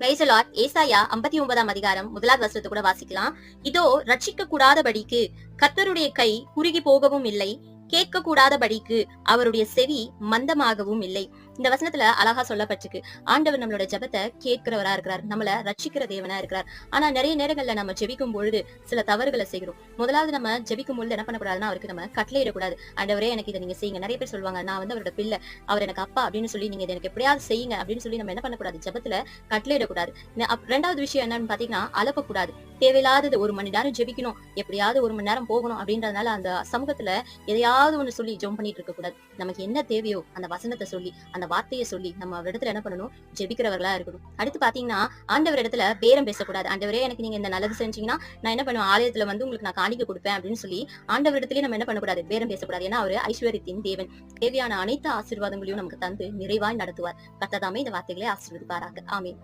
பிரைசலாட் ஏசாயா ஐம்பத்தி ஒன்பதாம் அதிகாரம் முதலாவது வசனத்தை கூட வாசிக்கலாம். இதோ ரட்சிக்க கூடாதபடிக்கு கர்த்தருடைய கை குறுகி போகவும் இல்லை. கேட்க கூடாதபடிக்கு அவருடைய செவி மந்தமாகவும் இல்லை. இந்த வசனத்துல அழகா சொல்லப்பட்டிருக்கு. ஆண்டவர் நம்மளோட ஜெபத்தை கேட்கிறவரா இருக்கிறார். நம்மள ரட்சிக்கிற தேவனா இருக்கிறார். ஆனா நிறைய நேரங்கள்ல நம்ம ஜெபிக்கும் பொழுது சில தவறுகளை செய்கிறோம். முதலாவது நம்ம ஜெபிக்கும் பொழுது என்ன பண்ணக்கூடாதுன்னா அவருக்கு நம்ம கட்டளையிடக்கூடாது ஆண்டவரே எனக்கு இதை நீங்க செய்யுங்க. நிறைய பேர் சொல்லுவாங்க நான் வந்து அவரோட பிள்ளை. அவர் எனக்கு அப்பா அப்படின்னு சொல்லி நீங்க இதை எனக்கு எப்படியாவது செய்யுங்க அப்படின்னு சொல்லி நம்ம என்ன பண்ணக்கூடாது? ஜெபத்துல கட்டளையிடக்கூடாது ரெண்டாவது விஷயம் என்னன்னு பாத்தீங்கன்னா அலப்பக்கூடாது. தேவையில்லாதது ஒரு மணி நேரம் ஜெபிக்கணும் எப்படியாவது ஒரு மணி நேரம் போகணும் அப்படின்றதுனால அந்த சமூகத்துல எதையாவது ஒண்ணு சொல்லி ஜெபம் பண்ணிட்டு இருக்க கூடாது. நமக்கு என்ன தேவையோ அந்த வசனத்தை சொல்லி அந்த வார்த்தையை சொல்லி நம்ம அவர் இடத்துல என்ன பண்ணணும்? ஜெபிக்கிறவர்களா இருக்கணும். அடுத்து பாத்தீங்கன்னா ஆண்டவர் இடத்துல பேரம் பேசக்கூடாது. ஆண்டவரே எனக்கு நீங்க இந்த நல்லது செஞ்சீங்கன்னா நான் என்ன பண்ணுவேன்? ஆலயத்துல வந்து உங்களுக்கு நான் காணிக்க கொடுப்பேன் அப்படின்னு சொல்லி ஆண்டவர் இடத்துலயே நம்ம என்ன பண்ணக்கூடாது? பேரம் பேசக்கூடாது. ஏன்னா அவர் ஐஸ்வர்யத்தின் தேவன். தேவையான அனைத்து ஆசீர்வாதங்களையும் நமக்கு தந்து நிறைவாய் நடத்துவார். கத்ததாமே இந்த வார்த்தைகளை ஆசீர்வதிப்பாராங்க ஆமீன்.